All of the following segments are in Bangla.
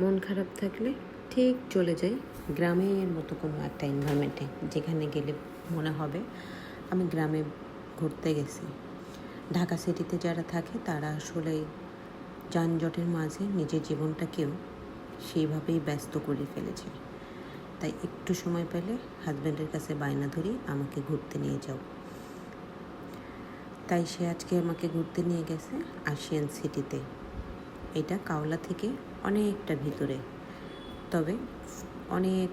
মন খারাপ থাকলে ঠিক চলে যাই গ্রামের মতো কোনো একটা এনভায়রনমেন্টে যেখানে গেলে মনে হবে আমি গ্রামে ঘুরতে গেছি। ঢাকা সিটিতে যারা থাকে তারা আসলে যানজটের মাঝে নিজের জীবনটাকেও সেইভাবেই ব্যস্ত করে ফেলেছে। তাই একটু সময় পেলে হাজব্যান্ডের কাছে বায়না ধরি আমাকে ঘুরতে নিয়ে যাও। তাই সে আজকে আমাকে ঘুরতে নিয়ে গেছে আশিয়ান সিটিতে এটা কাওলা থেকে অনেকটা ভিতরে। তবে অনেক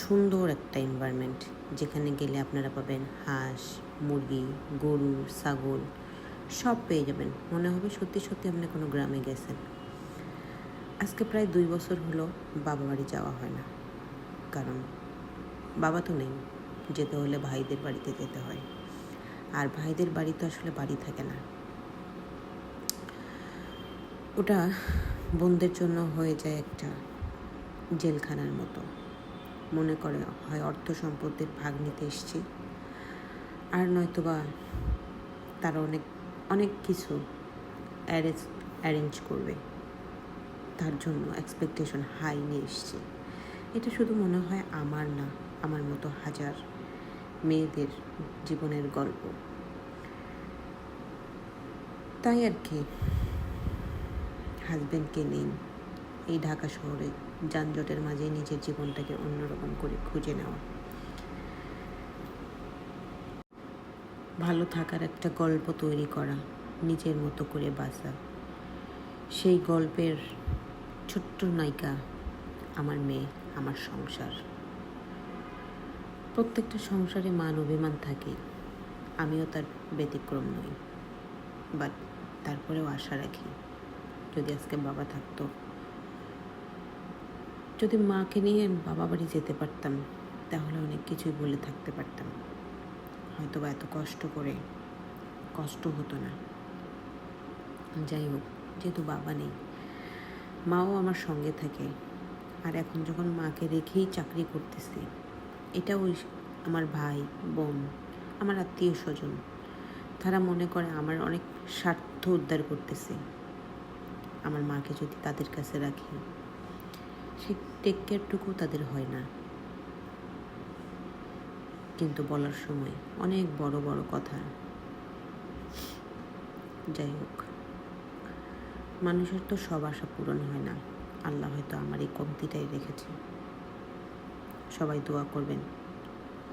সুন্দর একটা এনভায়রনমেন্ট যেখানে গেলে আপনারা পাবেন হাঁস, মুরগি, গরু, ছাগল, সব পেয়ে যাবেন। মনে হবে সত্যি সত্যি আপনি কোনো গ্রামে গেছেন। আজকে প্রায় দুই বছর হলো বাবা বাড়ি যাওয়া হয় না। কারণ বাবা তো নেই, যেতে হলে ভাইদের বাড়িতে যেতে হয়। আর ভাইদের বাড়ি তো আসলে বাড়ি থাকে না। ওটা বোনদের জন্য হয়ে যায় একটা জেলখানার মতো। মনে করে, হয় অর্থ সম্পত্তির ভাগ নিতে এসছি। আর নয়তোবা তারা অনেক অনেক কিছু অ্যারেঞ্জ অ্যারেঞ্জ করবে। তার জন্য এক্সপেকটেশন হাই নিয়ে এসছি। এটা শুধু মনে হয় আমার না, আমার মতো হাজার মেয়েদের জীবনের গল্প। তাই আর কি। হাজব্যান্ডকে নিন। এই ঢাকা শহরে যানজটের মাঝে নিজের জীবনটাকে অন্যরকম করে খুঁজে নেওয়া। ভালো থাকার একটা গল্প তৈরি করা, নিজের মতো করে বাঁচা। সেই গল্পের ছোট্ট নায়িকা আমার মেয়ে, আমার সংসার। প্রত্যেকটা সংসারে মান অভিমান থাকে। আমিও তার ব্যতিক্রম নই বাট তারপরেও আশা রাখি। যদি আজকে বাবা থাকতো। যদি মাকে নিয়ে বাবা বাড়ি যেতে পারতাম, তাহলে অনেক কিছুই বলে থাকতে পারতাম। হয়তো বা এত কষ্ট করে, কষ্ট হতো না। যাই হোক, যেহেতু বাবা নেই, মাও আমার সঙ্গে থাকে। আর এখন যখন মাকে রেখেই চাকরি করতেছি, এটা ওই আমার ভাই, বোন, আমার আত্মীয় স্বজন তারা মনে করে আমার অনেক স্বার্থ উদ্ধার করতেছে। আমার মাকে যদি তাদের কাছে রাখি, সে টেক কেয়ারটুকু তাদের হয় না। কিন্তু বলার সময় অনেক বড় বড় কথা। যাই হোক, মানুষের তো সব আশা পূরণ হয় না। আল্লাহ হয়তো আমার এই কমতিটাই রেখেছে। সবাই দোয়া করবেন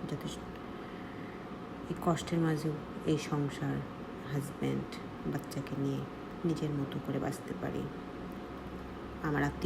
যাতে এই কষ্টের মাঝেও এই সংসার হাজব্যান্ড বাচ্চাকে নিয়ে নিজের মতো করে বাঁচতে পারি। আমার আত্মীয়